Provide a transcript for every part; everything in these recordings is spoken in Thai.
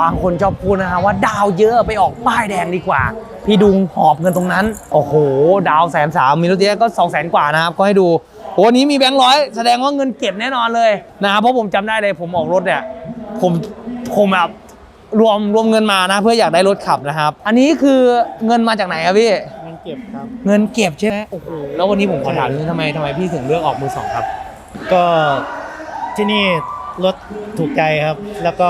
บางคนชอบพูดนะฮะว่าดาวเยอะไปออกป้ายแดงดีกว่า พี่ดุงหอบเงินตรงนั้น โอ้โห ดาวแสนสามมีรถเยอะก็2องแสนกว่านะครับ ก็ให้ดูโอ้นี้มีแบงค์ร้อยแสดงว่าเงินเก็บแน่นอนเลยนะครับเพราะผมจำได้เลยผมออกรถเนี่ยผมผมแบบรวมรวมเงินมานะ เพื่ออยากได้รถขับนะครับ อันนี้คือเงินมาจากไหนครับพี่เงินเก็บครับเงินเก็บใช่ไหมโอ้โหแล้ววันนี้ผมขอถามนิดนึงทำไมทำไมพี่ถึงเลือกออกมือสองครับ ก็ที่นี่ รถถูกใจครับ แล้วก็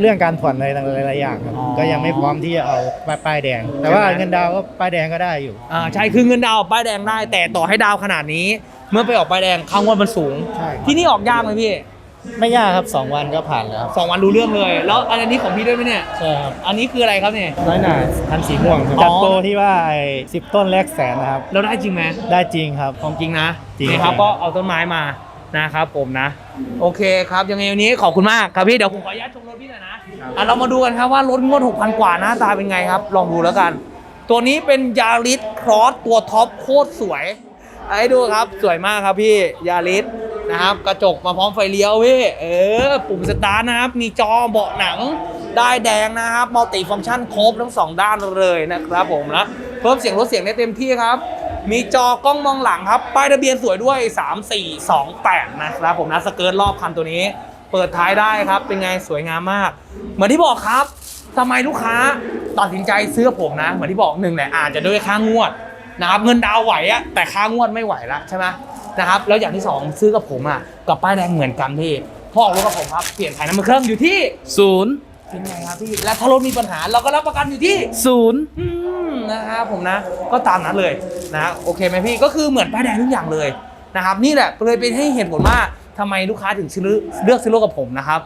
เรื่องการผ่อนอะไรหลายๆอย่างครับ อ๋อ ก็ยังไม่พร้อมที่จะเอาป้ายป้ายแดง แต่ว่าใช่ไหมเงินดาวน์ก็ป้ายแดงก็ได้อยู่ อ่าใช่คือเงินดาวน์ป้ายแดงได้ แต่ต่อให้ดาวน์ขนาดนี้ เมื่อไปออกป้ายแดงค่างวดมันสูง ใช่ที่นี่ออกยากไหมพี่ไม่ยากครับ 2 วันก็ผ่านแล้วครับสองวันรู้เรื่องเลย แล้วอันนี้ของพี่ด้วยไหมเนี่ย ใช่ครับอันนี้คืออะไรครับเนี่ย น้อยหนาทันสีม่วงครับอ๋อ จัดโปรที่ว่าไอ้สิบต้นแรกแสนนะครับ เราได้จริงไหมได้จริงครับ ของจริงนะจริง นี่ครับก็เอาต้นไม้มา นะครับผมนะ โอเคครับยังไงวันนี้ขอบคุณมากครับพี่เดี๋ยวผมขออนุญาตชมรถพี่หน่อยนะอะเรามาดูกันครับว่ารถงวด6,000 กว่าหน้าตาเป็นไงครับ ลองดูแล้วกัน ตัวนี้เป็นยาริสครอสตัวท็อปโคตรสวยให้ดูครับสวยมากครับพี่ยาริสนะครับ กระจกมาพร้อมไฟเลี้ยวพี่เออ ปุ่มสตาร์ทนะครับ มีจอเบาะหนังได้แดงนะครับมัลติฟังก์ชันครบทั้งสองด้านเลยนะครับผมนะเพิ่มเสียงรถเสียงได้เต็มที่ครับ มีจอกล้องมองหลังครับ ป้ายทะเบียนสวยด้วย 3428 นะครับผมนะสเกิร์ตรอบคันตัวนี้ เปิดท้ายได้ครับ เป็นไงสวยงามมาก เหมือนที่บอกครับทำไมลูกค้าตัดสินใจซื้อกับผมนะ เหมือนที่บอกหนึ่งแหละอาจจะด้วยค่างวดนะครับเงินดาวน์ไหวอะแต่ค่างวดไม่ไหวละใช่ไหมนะครับแล้วอย่างที่สองซื้อกับผมอะกับป้ายแดงเหมือนกันพี่พ่อออกรถกับผมครับเปลี่ยนถ่ายน้ำมันเครื่องอยู่ที่ศูนย์เป็นไงครับพี่และถ้ารถมีปัญหาเราก็รับประกันอยู่ที่ศูนย์อืม นะครับผมนะก็ตามนั้นเลยนะโอเคไหมพี่ก็คือเหมือนป้ายแดงทุกอย่างเลยนะครับนี่แหละเลยเป็นให้เหตุผลว่าทำไมลูกค้าถึงซื้อเลือกซื้อรถกับผมนะครับ